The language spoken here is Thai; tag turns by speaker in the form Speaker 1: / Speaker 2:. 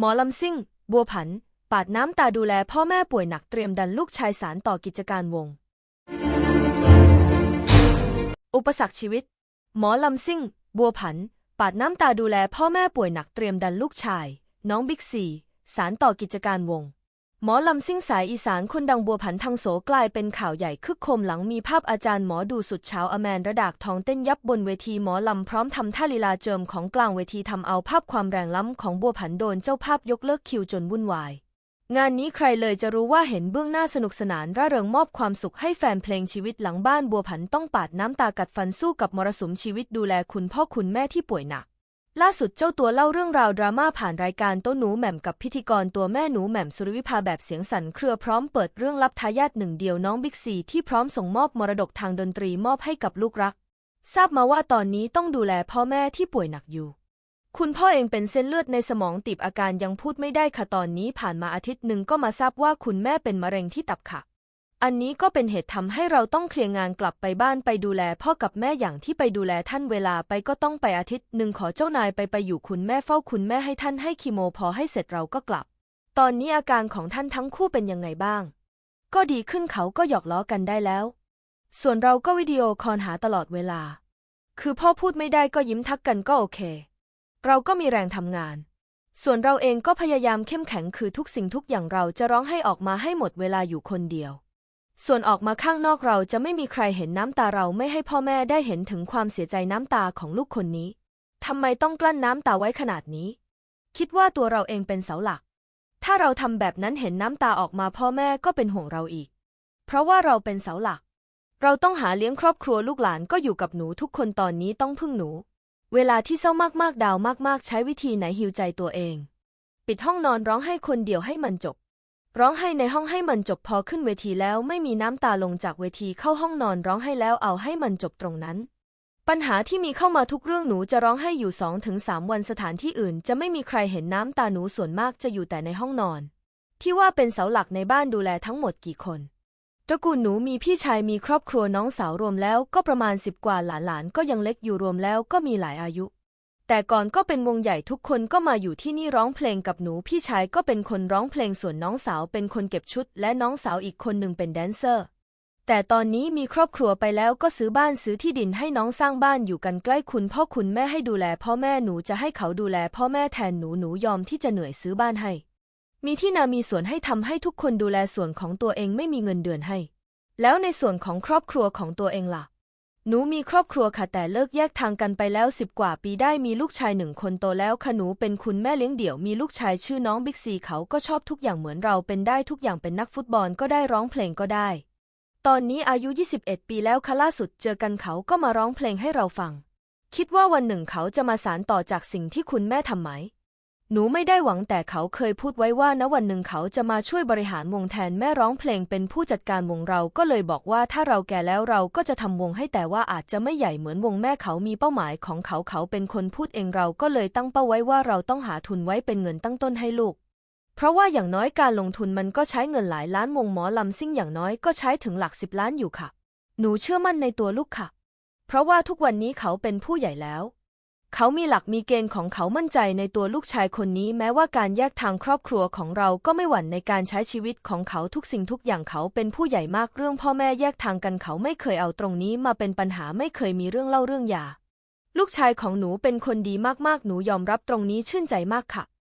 Speaker 1: หมอลำซิ่ง บัวผัน ปาดน้ำตาดูแลพ่อแม่ป่วยหนักเตรียมดันลูกชายสารต่อกิจการวง อุปสรรคชีวิต หมอลำซิ่ง บัวผัน ปาดน้ำตาดูแลพ่อแม่ป่วยหนักเตรียมดันลูกชาย น้องบิ๊กซี สารต่อกิจการวง หมอลำซิ่งสายอีสานคนดังบัวผันทางโสกลายเป็นข่าวใหญ่คึกโคมหลังมีภาพอาจารย์หมอดูสุดเช้าอแมนระดากทองเต้นยับบนเวทีหมอลำพร้อมทำท่าลีลาเจิมของกลางเวทีทำเอาภาพความแรงล้ำของบัวผันโดนเจ้าภาพยกเลิกคิวจนวุ่นวาย งานนี้ใครเลยจะรู้ว่าเห็นเบื้องหน้าสนุกสนานร่าเริงมอบความสุขให้แฟนเพลงชีวิตหลังบ้านบัวผันต้องปาดน้ำตากัดฟันสู้กับมรสุมชีวิตดูแลคุณพ่อคุณแม่ที่ป่วยหนัก ล่าสุดเจ้าตัวเล่าเรื่องราวดราม่าผ่านรายการโต้หนูแหม่มกับพิธีกรตัวแม่หนูแหม่มสุริวิภาแบบเสียงสั่นเครือพร้อมเปิดเรื่องลับทายาทหนึ่งเดียวน้องบิ๊กซีที่พร้อมส่งมอบมรดกทางดนตรีมอบให้กับลูกรัก ทราบมาว่าตอนนี้ต้องดูแลพ่อแม่ที่ป่วยหนักอยู่ คุณพ่อเองเป็นเส้นเลือดในสมองตีบอาการยังพูดไม่ได้ค่ะตอนนี้ผ่านมาอาทิตย์หนึ่งก็มาทราบว่าคุณแม่เป็นมะเร็งที่ตับค่ะ อันนี้ก็เป็นเหตุทำให้เราต้องเคลียร์งานกลับไปบ้านไปดูแลพ่อกับแม่อย่างที่ไปดูแลท่านเวลาไปก็ต้องไปอาทิตย์หนึ่งขอเจ้านายไปไปอยู่คุณแม่เฝ้าคุณแม่ให้ท่านให้คีโมพอให้เสร็จเราก็กลับ ตอนนี้อาการของท่านทั้งคู่เป็นยังไงบ้าง ก็ดีขึ้นเขาก็หยอกล้อกันได้แล้ว ส่วนเราก็วิดีโอคอลหาตลอดเวลา คือพ่อพูดไม่ได้ก็ยิ้มทักกันก็โอเค เราก็มีแรงทำงานส่วนเราเองก็พยายามเข้มแข็งคือทุกสิ่งทุกอย่างเราจะร้องให้ออกมาให้หมดเวลาอยู่คนเดียว ส่วนออกมาข้างนอกเราจะไม่มีใครเห็นน้ำตาเราไม่ให้พ่อแม่ได้เห็นถึงความเสียใจน้ำตาของลูกคนนี้ทำไมต้องกลั้นน้ำตาไว้ขนาดนี้ คิดว่าตัวเราเองเป็นเสาหลัก ถ้าเราทำแบบนั้นเห็นน้ำตาออกมาพ่อแม่ก็เป็นห่วงเราอีก เพราะว่าเราเป็นเสาหลัก เราต้องหาเลี้ยงครอบครัวลูกหลานก็อยู่กับหนูทุกคนตอนนี้ต้องพึ่งหนู เวลาที่เศร้ามากๆดาวมากๆ ใช้วิธีไหนหิวใจตัวเอง ปิดห้องนอนร้องให้คนเดียวให้มันจบ ร้องให้ในห้องให้มันจบพอขึ้นเวทีแล้วไม่มีน้ำตาลงจากเวทีเข้าห้องนอนร้องให้แล้วเอาให้มันจบตรงนั้น ปัญหาที่มีเข้ามาทุกเรื่องหนูจะร้องให้อยู่สองถึงสามวันสถานที่อื่น จะไม่มีใครเห็นน้ำตาหนูส่วนมากจะอยู่แต่ในห้องนอน ที่ว่าเป็นเสาหลักในบ้านดูแลทั้งหมดกี่คนตระกูลหนูมีพี่ชายมีครอบครัวน้องสาวรวมแล้วก็ประมาณสิบกว่าหลานๆก็ยังเล็กอยู่รวมแล้วก็มีหลายอายุ แต่ก่อนก็เป็นวงใหญ่ทุกคนก็มาอยู่ที่นี่ร้องเพลงกับหนูพี่ชายก็เป็นคนร้องเพลงส่วนน้องสาวเป็นคนเก็บชุด และน้องสาวอีกคนหนึ่งเป็นแดนเซอร์ แต่ตอนนี้มีครอบครัวไปแล้วก็ซื้อบ้านซื้อที่ดินให้น้องสร้างบ้านอยู่กันใกล้คุณพ่อคุณแม่ให้ดูแล พ่อแม่หนูจะให้เขาดูแล พ่อแม่แทนหนูหนูยอมที่จะเหนื่อยซื้อบ้านให้ มีที่นามีสวนให้ทำให้ทุกคนดูแลส่วนของตัวเองไม่มีเงินเดือนให้ แล้วในส่วนของครอบครัวของตัวเองล่ะ หนูมีครอบครัวค่ะแต่เลิกแยกทางกันไปแล้วสิบกว่าปีได้มีลูกชายหนึ่งคนโตแล้วค่ะหนูเป็นคุณแม่เลี้ยงเดี่ยวมีลูกชายชื่อน้องบิ๊กซีเขาก็ชอบทุกอย่างเหมือนเราเป็นได้ทุกอย่างเป็นนักฟุตบอลก็ได้ร้องเพลงก็ได้ ตอนนี้อายุ 21 ปีแล้วค่ะล่าสุดเจอกันเขาก็มาร้องเพลงให้เราฟัง คิดว่าวันหนึ่งเขาจะมาสานต่อจากสิ่งที่คุณแม่ทำไหม หนูไม่ได้หวังแต่เขาเคยพูดไว้ว่าณวันหนึ่งเขาจะมาช่วยบริหารวงแทนแม่ร้องเพลงเป็นผู้จัดการวงเราก็เลยบอกว่าถ้าเราแก่แล้วเราก็จะทำวงให้แต่ว่าอาจจะไม่ใหญ่เหมือนวงแม่เขามีเป้าหมายของเขาเขาเป็นคนพูดเองเราก็เลยตั้งเป้าไว้ว่าเราต้องหาทุนไว้เป็นเงินตั้งต้นให้ลูก เพราะว่าอย่างน้อยการลงทุนมันก็ใช้เงินหลายล้านวงหมอลำซิ่งอย่างน้อยก็ใช้ถึงหลักสิบล้านอยู่ค่ะ หนูเชื่อมั่นในตัวลูกค่ะ เพราะว่าทุกวันนี้เขาเป็นผู้ใหญ่แล้ว เขามีหลักมีเกณฑ์ของเขามั่นใจในตัวลูกชายคนนี้ แม้ว่าการแยกทางครอบครัวของเราก็ไม่หวั่นในการใช้ชีวิตของเขาทุกสิ่งทุกอย่างเขาเป็นผู้ใหญ่มากเรื่องพ่อแม่แยกทางกันเขาไม่เคยเอาตรงนี้มาเป็นปัญหาไม่เคยมีเรื่องเล่าเรื่องย่าลูกชายของหนูเป็นคนดีมากๆ หนูยอมรับตรงนี้ชื่นใจมากค่ะ